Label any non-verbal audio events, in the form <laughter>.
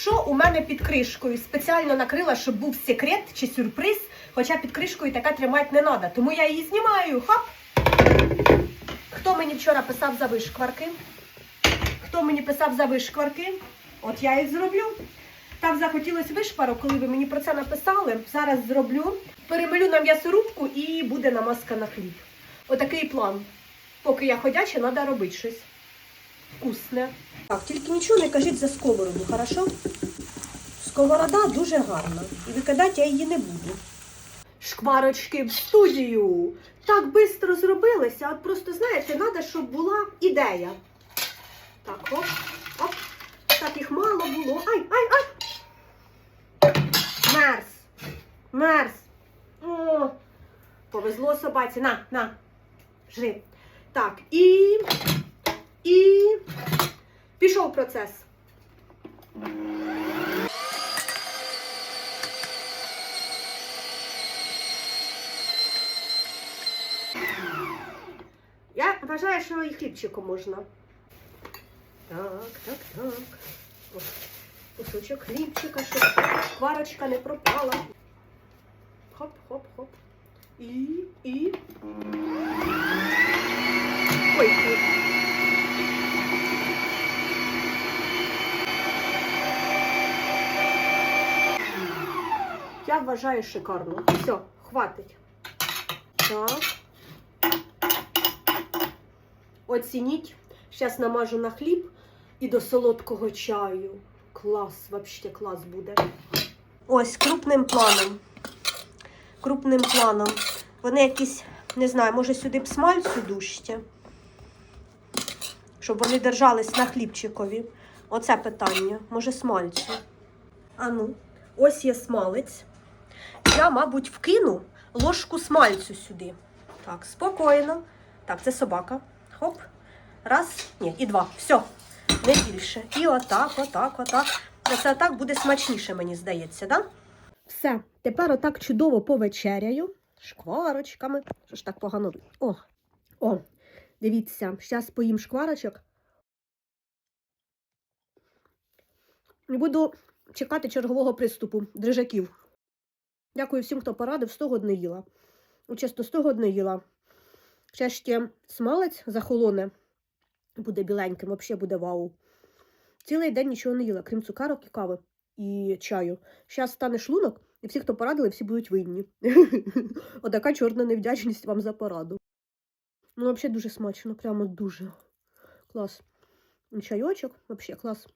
Що у мене під кришкою? Спеціально накрила, щоб був секрет чи сюрприз, хоча під кришкою така тримати не треба. Тому я її знімаю. Хоп! Хто мені вчора писав за вишкварки? Хто мені писав за вишкварки? От я їх зроблю. Так захотілося вишпарок, коли ви мені про це написали. Зараз зроблю. Перемелю на м'ясорубку і буде намазка на хліб. Отакий план. Поки я ходяча, треба робити щось вкусне. Так, тільки нічого не кажіть за сковороду, хорошо? Сковорода дуже гарна. І викидати я її не буду. Шкварочки в студію. Так швидко зробилися. От просто, знаєте, треба, щоб була ідея. Так, оп, оп. Так їх мало було. Ай, ай, ай! Мерз! Мерз! О, повезло собаці. На, на. Жри. Так, і. І. Процес. Я вважаю, що і хлібчиком можна. Так, так, так. Кусочок хлібчика, щоб шкварочка не пропала. Хоп, хоп, хоп. І, і. Ой, хліб. Я вважаю шикарно. Все, хватить. Так. Оцініть. Зараз намажу на хліб і до солодкого чаю. Клас, взагалі клас буде. Ось крупним планом. Крупним планом. Вони якісь, не знаю, може сюди б смальцю дужче. Щоб вони держались на хлібчикові. Оце питання. Може смальцю. А ну, ось є смалець. Я, мабуть, вкину ложку смальцю сюди. Так, спокійно. Так, це собака. Хоп. Раз, ні, і два. Все, не більше. І отак, отак, отак. Це так буде смачніше, мені здається, да? Все, тепер отак чудово повечеряю. Шкварочками. Що ж так погано? О, о, дивіться, зараз поїм шкварочок. І буду чекати чергового приступу дрижаків. Дякую всім, хто порадив, 100 год не їла. Ну, Чесно, 100 год не їла. Ще ще смалець захолоне, буде біленьким, взагалі буде вау. Цілий день нічого не їла, крім цукарок і кави і чаю. Зараз стане шлунок, і всі, хто порадили, всі будуть винні. <laughs> Отака чорна невдячність вам за пораду. Ну, взагалі дуже смачно, прямо дуже. Клас. Чайочок, взагалі клас.